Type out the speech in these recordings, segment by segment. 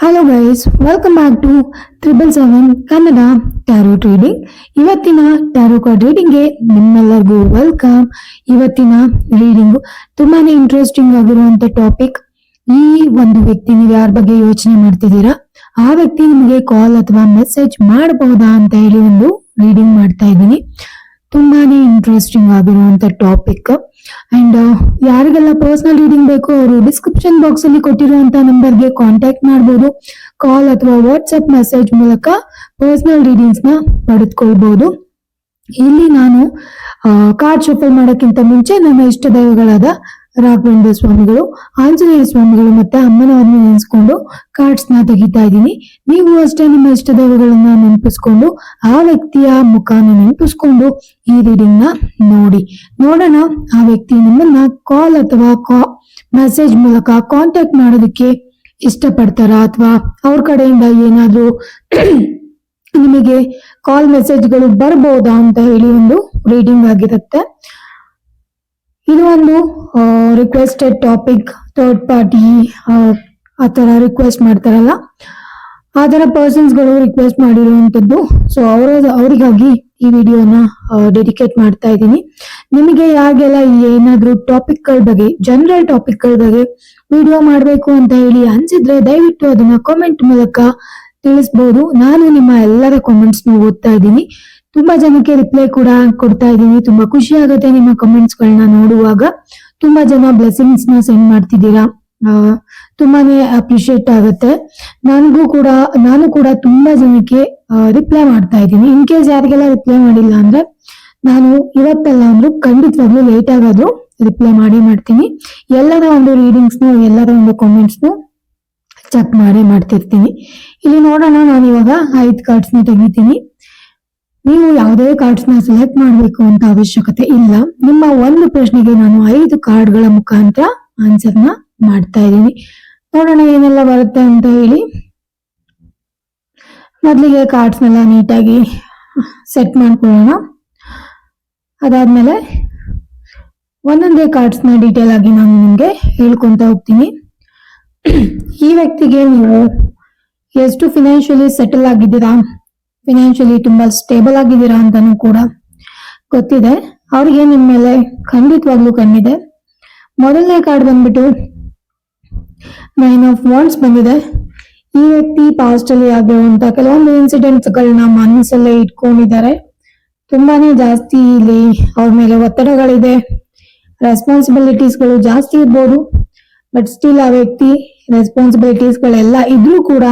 Hello guys welcome back to triple seven Kannada tarot trading ಇವತ್ತಿನ tarot card ರೀಡಿಂಗ್ಗೆ ನಿಮ್ಮೆಲ್ಲರಿಗೂ welcome ಇವತ್ತಿನ reading ತುಂಬಾನೇ ಇಂಟ್ರೆಸ್ಟಿಂಗ್ ಆಗಿರುವಂತ ಟಾಪಿಕ್ ಈ ಒಂದು ವ್ಯಕ್ತಿ ನೀವು ಯಾರ ಬಗ್ಗೆ ಯೋಚನೆ ಮಾಡ್ತಿದ್ದೀರಾ? ಆ ವ್ಯಕ್ತಿ ನಿಮಗೆ ಕಾಲ್ ಅಥವಾ ಮೆಸೇಜ್ ಮಾಡಬಹುದಾ ಅಂತ ಹೇಳಿ ಒಂದು ರೀಡಿಂಗ್ ಮಾಡ್ತಾ ಇದ್ದೀನಿ. ತುಂಬಾನೇ ಇಂಟ್ರೆಸ್ಟಿಂಗ್ ಆಗಿರುವಂತ ಟಾಪಿಕ್ ಅಂಡ್ ಯಾರಿಗೆಲ್ಲ ಪರ್ಸನಲ್ ರೀಡಿಂಗ್ ಬೇಕು ಅವರು ಡಿಸ್ಕ್ರಿಪ್ಷನ್ ಬಾಕ್ಸ್ ಅಲ್ಲಿ ಕೊಟ್ಟಿರುವಂತ ನಂಬರ್ಗೆ ಕಾಂಟ್ಯಾಕ್ಟ್ ಮಾಡಬಹುದು ಕಾಲ್ ಅಥವಾ ವಾಟ್ಸ್ಆಪ್ ಮೆಸೇಜ್ ಮೂಲಕ ಪರ್ಸನಲ್ ರೀಡಿಂಗ್ಸ್ನ ಪಡೆದುಕೊಳ್ಬಹುದು ಇಲ್ಲಿ ನಾನು ಕಾರ್ಡ್ ಶಫಲ್ ಮಾಡೋಕ್ಕಿಂತ ಮುಂಚೆ ನನ್ನ ಇಷ್ಟ ದೈವಗಳಾದ ರಾಘವೇಂದ್ರ ಸ್ವಾಮಿಗಳು, ಆಂಜನೇಯ ಸ್ವಾಮಿಗಳು ಮತ್ತೆ ಅಮ್ಮನವರನ್ನ ನೆನೆಸ್ಕೊಂಡು ಕಾರ್ಡ್ಸ್ನ ತೆಗಿತಾ ಇದ್ದೀನಿ. ನೀವು ಅಷ್ಟೇ ನಿಮ್ಮ ಇಷ್ಟ ದೇವಗಳನ್ನ ನೆನಪಿಸ್ಕೊಂಡು, ಆ ವ್ಯಕ್ತಿಯ ಮುಖಾನ ನೆನಪಿಸ್ಕೊಂಡು ಈ ರೀಡಿಂಗ್ನ ನೋಡಿ. ನೋಡೋಣ, ಆ ವ್ಯಕ್ತಿ ನಿಮ್ಮನ್ನ ಕಾಲ್ ಅಥವಾ ಕಾ ಮೆಸೇಜ್ ಮೂಲಕ ಕಾಂಟ್ಯಾಕ್ಟ್ ಮಾಡೋದಕ್ಕೆ ಇಷ್ಟಪಡ್ತಾರಾ ಅಥವಾ ಅವ್ರ ಕಡೆಯಿಂದ ಏನಾದ್ರೂ ನಿಮಗೆ ಕಾಲ್ ಮೆಸೇಜ್ಗಳು ಬರ್ಬೋದಾ ಅಂತ ಹೇಳಿ ಒಂದು ರೀಡಿಂಗ್ ಆಗಿರುತ್ತೆ. ಇದು ಒಂದು ರಿಕ್ವೆಸ್ಟೆಡ್ ಟಾಪಿಕ್ ಥರ್ಡ್ ಪಾರ್ಟಿ ಆ ಥರ ರಿಕ್ವೆಸ್ಟ್ ಮಾಡ್ತಾರಲ್ಲ, ಆ ಥರ ಪರ್ಸನ್ಸ್ಗಳು ರಿಕ್ವೆಸ್ಟ್ ಮಾಡಿರುವಂಥದ್ದು. ಸೊ ಅವರ, ಅವರಿಗಾಗಿ ಈ ವಿಡಿಯೋನ ಡೆಡಿಕೇಟ್ ಮಾಡ್ತಾ ಇದ್ದೀನಿ. ನಿಮಗೆ ಯಾರಿಗೆಲ್ಲ ಏನಾದರೂ ಟಾಪಿಕ್ಗಳ ಬಗ್ಗೆ ಜನರಲ್ ಟಾಪಿಕ್ಗಳ ಬಗ್ಗೆ ವಿಡಿಯೋ ಮಾಡಬೇಕು ಅಂತ ಹೇಳಿ ಅನ್ಸಿದ್ರೆ ದಯವಿಟ್ಟು ಅದನ್ನ ಕಾಮೆಂಟ್ ಮೂಲಕ ತಿಳಿಸ್ಬೋದು. ನಾನು ನಿಮ್ಮ ಎಲ್ಲರ ಕಾಮೆಂಟ್ಸ್ ಓದ್ತಾ ಇದ್ದೀನಿ. ತುಂಬಾ ಜನಕ್ಕೆ ರಿಪ್ಲೈ ಕೂಡ ಕೊಡ್ತಾ ಇದ್ದೀನಿ. ತುಂಬಾ ಖುಷಿ ಆಗುತ್ತೆ ನಿಮ್ಮ ಕಮೆಂಟ್ಸ್ ಗಳನ್ನ ನೋಡುವಾಗ. ತುಂಬಾ ಜನ ಬ್ಲೆಸಿಂಗ್ಸ್ನ ಸೆಂಡ್ ಮಾಡ್ತಿದ್ದೀರಾ? ತುಂಬಾನೇ ಅಪ್ರಿಶಿಯೇಟ್ ಆಗುತ್ತೆ. ನನಗೂ ಕೂಡ, ನಾನು ಕೂಡ ತುಂಬಾ ಜನಕ್ಕೆ ರಿಪ್ಲೈ ಮಾಡ್ತಾ ಇದ್ದೀನಿ. ಇನ್ ಕೇಸ್ ಯಾರಿಗೆಲ್ಲ ರಿಪ್ಲೈ ಮಾಡಿಲ್ಲ ಅಂದ್ರೆ, ನಾನು ಇವತ್ತೆಲ್ಲ ಅಂದ್ರೂ ಖಂಡಿತವಾಗ್ಲೂ ಲೇಟ್ ಆಗಾದ್ರೂ ರಿಪ್ಲೈ ಮಾಡಿ ಮಾಡ್ತೀನಿ. ಎಲ್ಲರ ಒಂದು ರೀಡಿಂಗ್ಸ್ನ, ಎಲ್ಲರ ಒಂದು ಕಾಮೆಂಟ್ಸ್ ನು ಚೆಕ್ ಮಾಡೇ ಮಾಡ್ತಿರ್ತೀನಿ. ಇಲ್ಲಿ ನೋಡೋಣ ನಾನು ಇವಾಗ ಐದು ಕಾರ್ಡ್ಸ್ನ ತೆಗಿತೀನಿ. ನೀವು ಯಾವುದೇ ಕಾರ್ಡ್ಸ್ ಸೆಲೆಕ್ಟ್ ಮಾಡಬೇಕು ಅಂತ ಅವಶ್ಯಕತೆ ಇಲ್ಲ. ನಿಮ್ಮ ಒಂದು ಪ್ರಶ್ನೆಗೆ ನಾನು ಐದು ಕಾರ್ಡ್ಗಳ ಮುಖಾಂತರ ಆನ್ಸರ್ನ ಮಾಡ್ತಾ ಇದ್ದೀನಿ. ನೋಡೋಣ ಏನೆಲ್ಲ ಬರುತ್ತೆ ಅಂತ ಹೇಳಿ. ಮೊದಲಿಗೆ ಕಾರ್ಡ್ಸ್ ನೆಲ್ಲ ನೀಟಾಗಿ ಸೆಟ್ ಮಾಡ್ಕೊಳ್ಳೋಣ. ಅದಾದ್ಮೇಲೆ ಒಂದೊಂದೇ ಕಾರ್ಡ್ಸ್ ಡೀಟೇಲ್ ಆಗಿ ನಾನು ನಿಮ್ಗೆ ಹೇಳ್ಕೊಂತ ಹೋಗ್ತೀನಿ. ಈ ವ್ಯಕ್ತಿಗೆ ನೀವು ಎಷ್ಟು ಫಿನಾನ್ಷಿಯಲಿ ಸೆಟಲ್ ಆಗಿದ್ದೀರಾ? ಫಿನಾನ್ಷಿಯಲಿ ತುಂಬಾ ಸ್ಟೇಬಲ್ ಆಗಿದ್ದೀರಾ ಅಂತಾನು ಕೂಡ ಗೊತ್ತಿದೆ. ಅವ್ರಿಗೆ ನಿಮ್ಮ ಮೇಲೆ ಖಂಡಿತವಾಗ್ಲೂ ಕಣ್ಣಿದೆ. ಮೊದಲನೇ ಕಾರ್ಡ್ ಬಂದ್ಬಿಟ್ಟು ನೈನ್ ಆಫ್ ವಾಂಡ್ಸ್ ಬಂದಿದೆ. ಈ ವ್ಯಕ್ತಿ ಪಾಸ್ಟ್ ಅಲ್ಲಿ ಆಗಿರುವಂತ ಕೆಲವೊಂದು ಇನ್ಸಿಡೆಂಟ್ಸ್ ಗಳನ್ನ ಮನಸ್ಸಲ್ಲೇ ಇಟ್ಕೊಂಡಿದ್ದಾರೆ. ತುಂಬಾನೇ ಜಾಸ್ತಿ ಇಲ್ಲಿ ಅವ್ರ ಮೇಲೆ ಒತ್ತಡಗಳಿದೆ. ರೆಸ್ಪಾನ್ಸಿಬಿಲಿಟೀಸ್ಗಳು ಜಾಸ್ತಿ ಇರ್ಬೋದು. ಬಟ್ ಸ್ಟಿಲ್ ಆ ವ್ಯಕ್ತಿ ರೆಸ್ಪಾನ್ಸಿಬಿಲಿಟೀಸ್ ಗಳೆಲ್ಲ ಇದ್ರೂ ಕೂಡ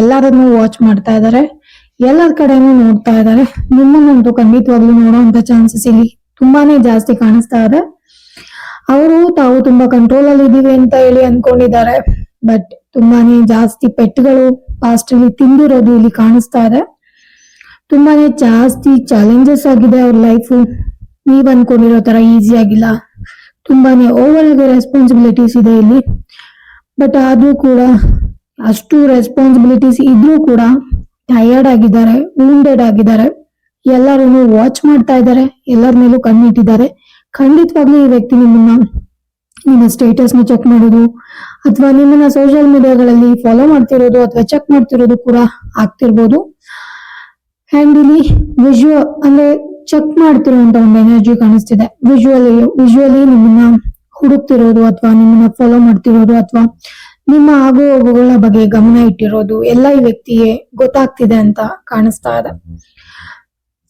ಎಲ್ಲರನ್ನೂ ವಾಚ್ ಮಾಡ್ತಾ ಇದ್ದಾರೆ. ಎಲ್ಲರ ಕಡೆನೂ ನೋಡ್ತಾ ಇದ್ದಾರೆ. ನಿಮ್ಮನ್ನಂತೂ ಖಂಡಿತವಾಗ್ಲೂ ನೋಡುವಂತ ಚಾನ್ಸಸ್ ಇಲ್ಲಿ ತುಂಬಾನೇ ಜಾಸ್ತಿ ಕಾಣಿಸ್ತಾ ಇದೆ. ಅವರು ತಾವು ತುಂಬಾ ಕಂಟ್ರೋಲ್ ಅಲ್ಲಿ ಇದೀವಿ ಅಂತ ಹೇಳಿ ಅನ್ಕೊಂಡಿದ್ದಾರೆ. ಬಟ್ ತುಂಬಾನೇ ಜಾಸ್ತಿ ಪೆಟ್ಗಳು ಪಾಸ್ಟ್ ಅಲ್ಲಿ ತಿಂದಿರೋದು ಇಲ್ಲಿ ಕಾಣಿಸ್ತಾ ಇದೆ. ತುಂಬಾನೇ ಜಾಸ್ತಿ ಚಾಲೆಂಜಸ್ ಆಗಿದೆ ಅವ್ರ ಲೈಫ್ ನೀವ್ ಅನ್ಕೊಂಡಿರೋ ತರ ಈಸಿ ಆಗಿಲ್ಲ. ತುಂಬಾನೇ ಓವರ್ ಆಗಿ ರೆಸ್ಪಾನ್ಸಿಬಿಲಿಟೀಸ್ ಇದೆ ಇಲ್ಲಿ. ಬಟ್ ಆದ್ರೂ ಕೂಡ ಅಷ್ಟು ರೆಸ್ಪಾನ್ಸಿಬಿಲಿಟೀಸ್ ಇದ್ರೂ ಕೂಡ ಟಯರ್ಡ್ ಆಗಿದ್ದಾರೆ, wounded ಆಗಿದ್ದಾರೆ. ಎಲ್ಲರೂ ವಾಚ್ ಮಾಡ್ತಾ ಇದ್ದಾರೆ, ಎಲ್ಲರ ಮೇಲೂ ಕಣ್ಣಿಟ್ಟಿದ್ದಾರೆ ಖಂಡಿತವಾಗ್ಲೂ ಈ ವ್ಯಕ್ತಿ ನಿಮ್ಮನ್ನ, ನಿಮ್ಮ ಸ್ಟೇಟಸ್ ಚೆಕ್ ಮಾಡೋದು, ಅಥವಾ ನಿಮ್ಮನ್ನ ಸೋಷಿಯಲ್ ಮೀಡಿಯಾಗಳಲ್ಲಿ ಫಾಲೋ ಮಾಡ್ತಿರೋದು ಅಥವಾ ಚೆಕ್ ಮಾಡ್ತಿರೋದು ಕೂಡ ಆಗ್ತಿರ್ಬೋದು. ಅಂಡ್ ಇಲ್ಲಿ ವಿಜುವ ಅಂದ್ರೆ ಚೆಕ್ ಮಾಡ್ತಿರುವಂತ ಒಂದು ಎನರ್ಜಿ ಕಾಣಿಸ್ತಿದೆ. ವಿಜುವಲಿ ವಿಜುವಲಿ ನಿಮ್ಮನ್ನ ಹುಡುಕ್ತಿರೋದು ಅಥವಾ ನಿಮ್ಮನ್ನ ಫಾಲೋ ಮಾಡ್ತಿರೋದು ಅಥವಾ ನಿಮ್ಮ ಆಗು ಹೋಗುಗಳ ಬಗ್ಗೆ ಗಮನ ಇಟ್ಟಿರೋದು ಎಲ್ಲ ಈ ವ್ಯಕ್ತಿಗೆ ಗೊತ್ತಾಗ್ತಿದೆ ಅಂತ ಕಾಣಿಸ್ತಾ ಇದೆ.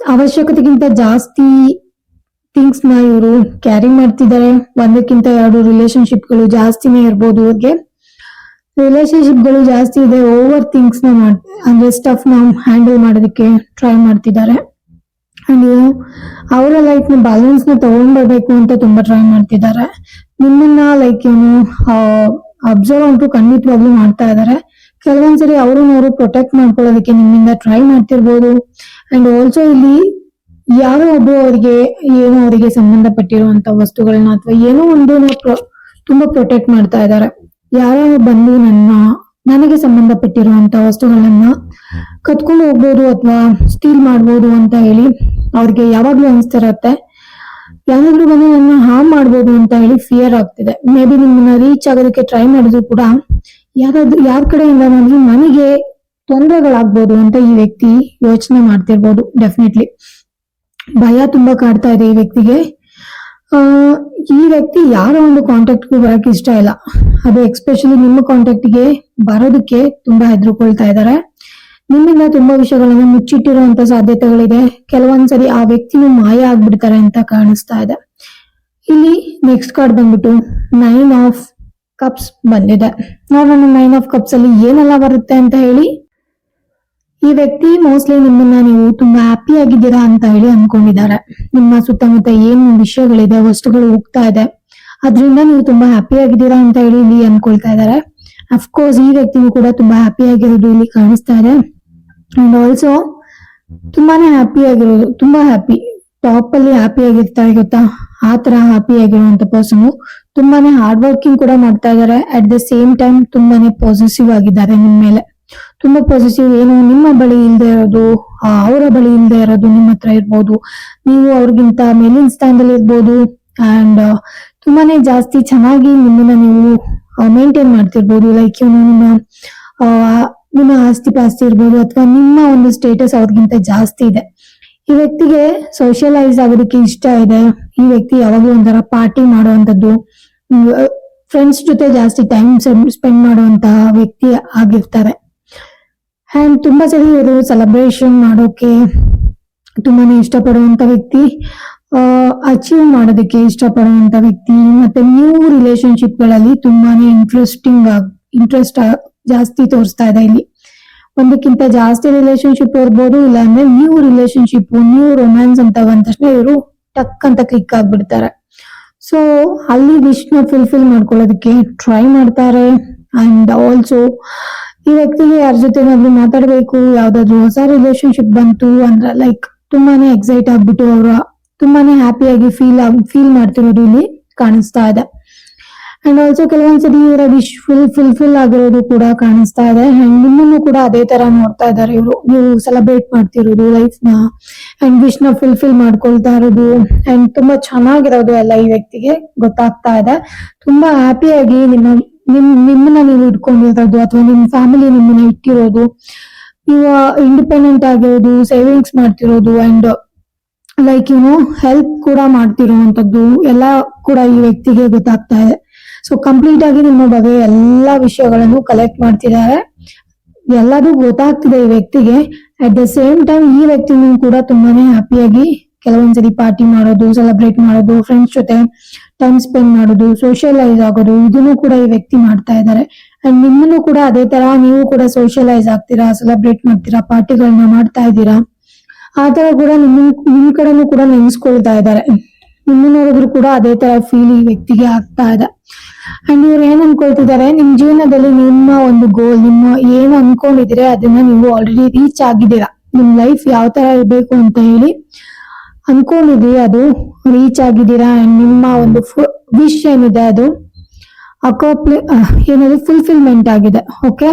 ಅವಶ್ಯಕತೆಗಿಂತ ಜಾಸ್ತಿ ಥಿಂಗ್ಸ್ನ ಇವರು ಕ್ಯಾರಿ ಮಾಡ್ತಿದ್ದಾರೆ. ಒಂದಕ್ಕಿಂತ ಎರಡು ರಿಲೇಶನ್ಶಿಪ್ಗಳು ಜಾಸ್ತಿನೇ ಇರ್ಬೋದು ಅವ್ರಿಗೆ. ರಿಲೇಶನ್ಶಿಪ್ಗಳು ಜಾಸ್ತಿ ಇದೆ ಓವರ್ ಥಿಂಗ್ಸ್ನ ಅಂದ್ರೆ ಸ್ಟಫ್ನ ಹ್ಯಾಂಡಲ್ ಮಾಡೋದಕ್ಕೆ ಟ್ರೈ ಮಾಡ್ತಿದ್ದಾರೆ. ಅಂಡ್ ಅವರ ಲೈಫ್ನ ಬ್ಯಾಲೆನ್ಸ್ನ ತಗೊಂಡ್ಬರ್ಬೇಕು ಅಂತ ತುಂಬಾ ಟ್ರೈ ಮಾಡ್ತಿದ್ದಾರೆ. ನಿಮ್ಮನ್ನ ಲೈಕ್ ಏನು ಅಬ್ಸರ್ವ್ ಅಂತೂ ಖಂಡಿತವಾಗ್ಲೂ ಮಾಡ್ತಾ ಇದ್ದಾರೆ ಕೆಲವೊಂದ್ಸರಿ ಅವರು ಪ್ರೊಟೆಕ್ಟ್ ಮಾಡ್ಕೊಳ್ಳೋದಕ್ಕೆ ನಿಮ್ಮಿಂದ ಟ್ರೈ ಮಾಡ್ತಿರ್ಬೋದು. ಅಂಡ್ ಆಲ್ಸೋ ಇಲ್ಲಿ ಯಾರೋ ಒಬ್ರು ಅವರಿಗೆ ಏನೋ ಅವರಿಗೆ ಸಂಬಂಧಪಟ್ಟಿರುವಂತ ವಸ್ತುಗಳನ್ನ ಅಥವಾ ಏನೋ ಒಂದು ತುಂಬಾ ಪ್ರೊಟೆಕ್ಟ್ ಮಾಡ್ತಾ ಇದ್ದಾರೆ ಯಾರೋ ಬಂದು ನನ್ನ, ನನಗೆ ಸಂಬಂಧಪಟ್ಟಿರುವಂತ ವಸ್ತುಗಳನ್ನ ಕತ್ಕೊಂಡು ಹೋಗ್ಬೋದು ಅಥವಾ ಸ್ಟೀಲ್ ಮಾಡ್ಬೋದು ಅಂತ ಹೇಳಿ ಅವ್ರಿಗೆ ಯಾವಾಗ್ಲೂ ಅನಿಸ್ತಿರತ್ತೆ. ಯಾರಾದ್ರೂ ಬಂದು ನನ್ನ ಹಾರ್ಮ್ ಮಾಡ್ಬೋದು ಅಂತ ಹೇಳಿ ಫಿಯರ್ ಆಗ್ತಿದೆ. ಮೇ ಬಿ ನಿಮ್ಮನ್ನ ರೀಚ್ ಆಗೋದಕ್ಕೆ ಟ್ರೈ ಮಾಡಿದ್ರು ಕೂಡ ಯಾರಾದ್ರೂ ಯಾರ ಕಡೆಯಿಂದ ನನಗೆ ತೊಂದರೆಗಳಾಗ್ಬೋದು ಅಂತ ಈ ವ್ಯಕ್ತಿ ಯೋಚನೆ ಮಾಡ್ತಿರ್ಬೋದು ಡೆಫಿನೆಟ್ಲಿ ಭಯ ತುಂಬಾ ಕಾಡ್ತಾ ಇದೆ ಈ ವ್ಯಕ್ತಿಗೆ. ಆ, ಈ ವ್ಯಕ್ತಿ ಯಾರ ಒಂದು ಕಾಂಟ್ಯಾಕ್ಟ್ಗೂ ಬರಕ್ ಇಷ್ಟ ಇಲ್ಲ. ಅದು ಎಕ್ಸ್ಪೆಷಲಿ ನಿಮ್ಮ ಕಾಂಟ್ಯಾಕ್ಟ್ಗೆ ಬರೋದಕ್ಕೆ ತುಂಬಾ ಹೆದರ್ಕೊಳ್ತಾ ಇದ್ದಾರೆ ನಿಮ್ಮಿಂದ ತುಂಬಾ ವಿಷಯಗಳನ್ನ ಮುಚ್ಚಿಟ್ಟಿರುವಂತ ಸಾಧ್ಯತೆಗಳಿದೆ. ಕೆಲವೊಂದ್ಸರಿ ಆ ವ್ಯಕ್ತಿನೂ ಮಾಯ ಆಗ್ಬಿಡ್ತಾರೆ ಅಂತ ಕಾಣಿಸ್ತಾ ಇದೆ. ಇಲ್ಲಿ ನೆಕ್ಸ್ಟ್ ಕಾರ್ಡ್ ಬಂದ್ಬಿಟ್ಟು ನೈನ್ ಆಫ್ ಕಪ್ಸ್ ಬಂದಿದೆ. ನೋಡೋಣ ನೈನ್ ಆಫ್ ಕಪ್ಸ್ ಅಲ್ಲಿ ಏನೆಲ್ಲ ಬರುತ್ತೆ ಅಂತ ಹೇಳಿ. ಈ ವ್ಯಕ್ತಿ ಮೋಸ್ಟ್ಲಿ ನಿಮ್ಮನ್ನ ನೀವು ತುಂಬಾ ಹ್ಯಾಪಿ ಆಗಿದ್ದೀರಾ ಅಂತ ಹೇಳಿ ಅನ್ಕೊಂಡಿದ್ದಾರೆ. ನಿಮ್ಮ ಸುತ್ತಮುತ್ತ ಏನ್ ವಿಷಯಗಳಿದೆ, ವಸ್ತುಗಳು ಹೋಗ್ತಾ ಇದೆ, ಅದರಿಂದ ನೀವು ತುಂಬಾ ಹ್ಯಾಪಿ ಆಗಿದ್ದೀರಾ ಅಂತ ಹೇಳಿ ಇಲ್ಲಿ ಅನ್ಕೊಳ್ತಾ ಇದ್ದಾರೆ. ಅಫ್ಕೋರ್ಸ್ ಈ ವ್ಯಕ್ತಿಗೂ ಕೂಡ ತುಂಬಾ ಹ್ಯಾಪಿ ಆಗಿರೋದು ಇಲ್ಲಿ ಕಾಣಿಸ್ತಾ ಇದೆ. ಅಂಡ್ ಆಲ್ಸೋ ತುಂಬಾನೇ ಹ್ಯಾಪಿ ಆಗಿರೋದು ತುಂಬಾ ಹ್ಯಾಪಿ ಟಾಪ್ ಅಲ್ಲಿ ಹ್ಯಾಪಿ ಆಗಿರ್ತಾರೆ ಗೊತ್ತಾ? ಆ ತರ ಹ್ಯಾಪಿ ಆಗಿರುವಂತ ಪರ್ಸನ್ ತುಂಬಾನೇ ಹಾರ್ಡ್ ವರ್ಕಿಂಗ್ ಕೂಡ ಮಾಡ್ತಾ ಇದಾರೆ ಅಟ್ ದ ಸೇಮ್ ಟೈಮ್ ತುಂಬಾನೇ ಪಾಸಿಟಿವ್ ಆಗಿದ್ದಾರೆ ನಿಮ್ ಮೇಲೆ. ತುಂಬಾ ಪಾಸಿಟಿವ್ ಏನು ನಿಮ್ಮ ಬಳಿ ಇಲ್ಲದೆ ಇರೋದು ಅವರ ಬಳಿ ಇಲ್ಲದೆ ಇರೋದು ನಿಮ್ಮ ಹತ್ರ ಇರ್ಬೋದು. ನೀವು ಅವ್ರಿಗಿಂತ ಮೇಲಿನ ಸ್ಥಾನದಲ್ಲಿ ಇರ್ಬೋದು. ಅಂಡ್ ತುಂಬಾನೇ ಜಾಸ್ತಿ ಚೆನ್ನಾಗಿ ನಿಮ್ಮನ್ನ ನೀವು ಮೇಂಟೈನ್ ಮಾಡ್ತಿರ್ಬೋದು. ಲೈಕ್ ಏನು ನಿಮ್ಮ ಆ, ನಿಮ್ಮ ಆಸ್ತಿ ಪಾಸ್ತಿ ಇರ್ಬೋದು ಅಥವಾ ನಿಮ್ಮ ಒಂದು ಸ್ಟೇಟಸ್ ಅವ್ರಿಗಿಂತ ಜಾಸ್ತಿ ಇದೆ. ಈ ವ್ಯಕ್ತಿಗೆ ಸೋಷಿಯಲೈಸ್ ಆಗೋದಕ್ಕೆ ಇಷ್ಟ ಇದೆ. ಈ ವ್ಯಕ್ತಿ ಯಾವಾಗಲೂ ಒಂಥರ ಪಾರ್ಟಿ ಮಾಡುವಂಥದ್ದು ಫ್ರೆಂಡ್ಸ್ ಜೊತೆ ಜಾಸ್ತಿ ಟೈಮ್ ಸ್ಪೆಂಡ್ ಮಾಡುವಂತಹ ವ್ಯಕ್ತಿ ಆಗಿರ್ತಾರೆ. ಅಂಡ್ ತುಂಬಾ ಸರಿ ಇವರು ಸೆಲೆಬ್ರೇಷನ್ ಮಾಡೋಕೆ ತುಂಬಾನೇ ಇಷ್ಟಪಡುವಂತ ವ್ಯಕ್ತಿ ಅಚೀವ್ ಮಾಡೋದಕ್ಕೆ ಇಷ್ಟಪಡುವಂತ ವ್ಯಕ್ತಿ, ಮತ್ತೆ ನ್ಯೂ ರಿಲೇಶನ್ಶಿಪ್ಗಳಲ್ಲಿ ತುಂಬಾನೇ ಇಂಟ್ರೆಸ್ಟಿಂಗ್ ಇಂಟ್ರೆಸ್ಟ್ ಜಾಸ್ತಿ ತೋರಿಸ್ತಾ ಇದೆ ಇಲ್ಲಿ. ಒಂದಕ್ಕಿಂತ ಜಾಸ್ತಿ ರಿಲೇಶನ್ಶಿಪ್ ಇರ್ಬೋದು ಇಲ್ಲ ಅಂದ್ರೆ ನ್ಯೂ ರಿಲೇಶನ್ಶಿಪ್ ನ್ಯೂ ರೊಮ್ಯಾನ್ಸ್ ಅಂತ ಬಂದ ತಕ್ಷಣ ಇವರು ಟಕ್ ಅಂತ ಕ್ಲಿಕ್ ಆಗ್ಬಿಡ್ತಾರೆ. ಸೊ ಅಲ್ಲಿ ವಿಶ್ನ ಫುಲ್ಫಿಲ್ ಮಾಡ್ಕೊಳ್ಳೋದಕ್ಕೆ ಟ್ರೈ ಮಾಡ್ತಾರೆ. ಅಂಡ್ ಆಲ್ಸೋ ಈ ವ್ಯಕ್ತಿಗೆ ಯಾರ ಜೊತೆನಾದ್ರೂ ಮಾತಾಡ್ಬೇಕು, ಯಾವ್ದಾದ್ರು ಹೊಸ ರಿಲೇಶನ್ಶಿಪ್ ಬಂತು ಅಂದ್ರೆ ಲೈಕ್ ತುಂಬಾನೇ ಎಕ್ಸೈಟ್ ಆಗ್ಬಿಟ್ಟು ಅವರು ತುಂಬಾನೇ ಹ್ಯಾಪಿಯಾಗಿ ಫೀಲ್ ಫೀಲ್ ಮಾಡ್ತಿರೋದು ಇಲ್ಲಿ ಕಾಣಿಸ್ತಾ ಇದೆ. ಅಂಡ್ ಆಲ್ಸೋ ಕೆಲವೊಂದ್ಸರಿ ಇವರ ವಿಶ್ ಫುಲ್ ಫುಲ್ಫಿಲ್ ಆಗಿರೋದು ಕೂಡ ಕಾಣಿಸ್ತಾ ಇದೆ. ಅಂಡ್ ನಿಮ್ಮನ್ನು ಕೂಡ ಅದೇ ತರ ನೋಡ್ತಾ ಇದ್ದಾರೆ ಇವರು. ನೀವು ಸೆಲೆಬ್ರೇಟ್ ಮಾಡ್ತಿರೋದು ಲೈಫ್ನ ಅಂಡ್ ವಿಶ್ನ ಫುಲ್ಫಿಲ್ ಮಾಡ್ಕೊಳ್ತಾ ಇರೋದು. ಅಂಡ್ ತುಂಬಾ ಚೆನ್ನಾಗಿರೋದು ಎಲ್ಲ ಈ ವ್ಯಕ್ತಿಗೆ ಗೊತ್ತಾಗ್ತಾ ಇದೆ. ತುಂಬಾ ಹ್ಯಾಪಿಯಾಗಿ ನಿಮ್ಮ, ನಿಮ್, ನಿಮ್ಮನ್ನ ನೀವು ಇಟ್ಕೊಂಡಿರೋದು ಅಥವಾ ನಿಮ್ ಫ್ಯಾಮಿಲಿ ನಿಮ್ಮನ್ನ ಇಟ್ಟಿರೋದು. ನೀವು ಇಂಡಿಪೆಂಡೆಂಟ್ ಆಗಿರೋದು ಸೇವಿಂಗ್ಸ್ ಮಾಡ್ತಿರೋದು ಅಂಡ್ ಲೈಕ್ ಯುನೋ ಹೆಲ್ಪ್ ಕೂಡ ಮಾಡ್ತಿರುವಂತದ್ದು ಎಲ್ಲ ಕೂಡ ಈ ವ್ಯಕ್ತಿಗೆ ಗೊತ್ತಾಗ್ತಾ ಇದೆ. ಸೊ ಕಂಪ್ಲೀಟ್ ಆಗಿ ನಿಮ್ಮ ಬಗ್ಗೆ ಎಲ್ಲಾ ವಿಷಯಗಳನ್ನು ಕಲೆಕ್ಟ್ ಮಾಡ್ತಿದ್ದಾರೆ. ಎಲ್ಲದೂ ಗೊತ್ತಾಗ್ತಿದೆ ಈ ವ್ಯಕ್ತಿಗೆ. ಅಟ್ ದ ಸೇಮ್ ಟೈಮ್ ಈ ವ್ಯಕ್ತಿನೂ ಕೂಡ ತುಂಬಾನೇ ಹ್ಯಾಪಿಯಾಗಿ ಕೆಲವೊಂದ್ಸರಿ ಪಾರ್ಟಿ ಮಾಡೋದು ಸೆಲೆಬ್ರೇಟ್ ಮಾಡೋದು ಫ್ರೆಂಡ್ಸ್ ಜೊತೆ ಟೈಮ್ ಸ್ಪೆಂಡ್ ಮಾಡೋದು ಸೋಷಿಯಲೈಸ್ ಆಗೋದು, ಇದನ್ನು ಕೂಡ ಈ ವ್ಯಕ್ತಿ ಮಾಡ್ತಾ ಇದ್ದಾರೆ. ಅಂಡ್ ನಿಮ್ಮನ್ನು ಕೂಡ ಅದೇ ತರ ನೀವು ಕೂಡ ಸೋಷಿಯಲೈಸ್ ಆಗ್ತೀರಾ ಸೆಲೆಬ್ರೇಟ್ ಮಾಡ್ತೀರಾ ಪಾರ್ಟಿಗಳನ್ನ ಮಾಡ್ತಾ ಇದ್ದೀರಾ? ಆ ತರ ಕೂಡ ನಿಮ್ಮ ನಿಮ್ ಕಡೆನೂ ಕೂಡ ನೆನೆಸ್ಕೊಳ್ತಾ ಇದ್ದಾರೆ. ನಿಮ್ಮನ್ನು ನೋಡಿದ್ರು ಕೂಡ ಅದೇ ತರ ಫೀಲ್ ಈ ವ್ಯಕ್ತಿಗೆ ಆಗ್ತಾ ಇದೆ. ಅಂಡ್ ಇವ್ರು ಏನ್ ಅನ್ಕೊಳ್ತಿದ್ದಾರೆ ನಿಮ್ ಜೀವನದಲ್ಲಿ ನಿಮ್ಮ ಒಂದು ಗೋಲ್ ನಿಮ್ಮ ಏನು ಅನ್ಕೊಂಡಿದ್ರೆ ಅದನ್ನ ನೀವು ಆಲ್ರೆಡಿ ರೀಚ್ ಆಗಿದ್ದೀರಾ? ನಿಮ್ ಲೈಫ್ ಯಾವ ತರ ಇರ್ಬೇಕು ಅಂತ ಹೇಳಿ ಅನ್ಕೊಂಡಿದ್ರಿ ಅದು ರೀಚ್ ಆಗಿದ್ದೀರಾ? ಅಂಡ್ ನಿಮ್ಮ ಒಂದು ವಿಶ್ ಏನಿದೆ, ಅದು ಅಕೋಪ್ಲಿ ಏನದು ಫುಲ್ಫಿಲ್ಮೆಂಟ್ ಆಗಿದೆ ಓಕೆ